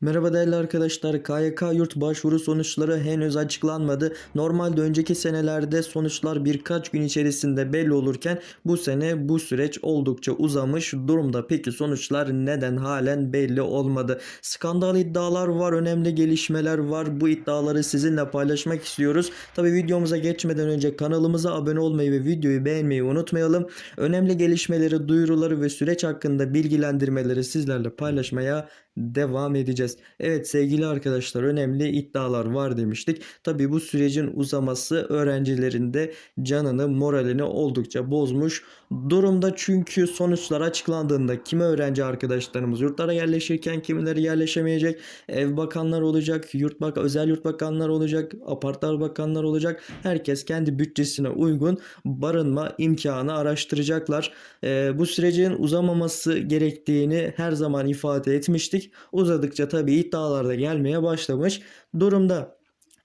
Merhaba değerli arkadaşlar. KYK yurt başvuru sonuçları henüz açıklanmadı. Normalde önceki senelerde sonuçlar birkaç gün içerisinde belli olurken bu sene bu süreç oldukça uzamış durumda. Peki sonuçlar neden halen belli olmadı? Skandal iddialar var, önemli gelişmeler var. Bu iddiaları sizinle paylaşmak istiyoruz. Tabi videomuza geçmeden önce kanalımıza abone olmayı ve videoyu beğenmeyi unutmayalım. Önemli gelişmeleri, duyuruları ve süreç hakkında bilgilendirmeleri sizlerle paylaşmaya devam edeceğiz. Evet sevgili arkadaşlar önemli iddialar var demiştik. Tabi bu sürecin uzaması öğrencilerin de canını moralini oldukça bozmuş durumda. Çünkü sonuçlar açıklandığında kimi öğrenci arkadaşlarımız yurtlara yerleşirken kimileri yerleşemeyecek. Ev bakanlar olacak, yurt bak özel yurt bakanlar olacak, apartlar bakanlar olacak. Herkes kendi bütçesine uygun barınma imkanı araştıracaklar. Ee, bu sürecin uzamaması gerektiğini her zaman ifade etmiştik. Uzadıkça tabii iddialar da gelmeye başlamış durumda.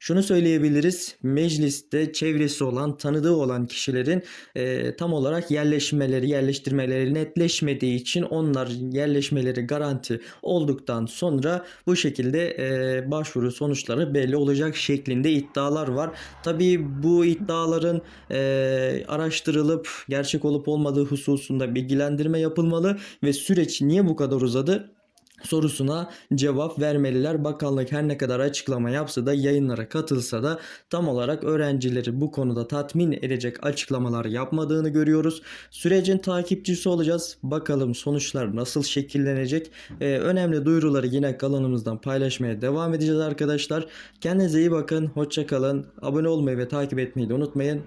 Şunu söyleyebiliriz. Mecliste çevresi olan, tanıdığı olan kişilerin e, tam olarak yerleşmeleri, yerleştirmeleri netleşmediği için onlar yerleşmeleri garanti olduktan sonra bu şekilde e, başvuru sonuçları belli olacak şeklinde iddialar var. Tabii bu iddiaların e, araştırılıp gerçek olup olmadığı hususunda bilgilendirme yapılmalı ve süreç niye bu kadar uzadı? Sorusuna cevap vermeliler. Bakanlık her ne kadar açıklama yapsa da yayınlara katılsa da tam olarak öğrencileri bu konuda tatmin edecek açıklamalar yapmadığını görüyoruz. Sürecin takipçisi olacağız. Bakalım sonuçlar nasıl şekillenecek. Ee, önemli duyuruları yine kanalımızdan paylaşmaya devam edeceğiz arkadaşlar. Kendinize iyi bakın. Hoşça kalın. Abone olmayı ve takip etmeyi de unutmayın.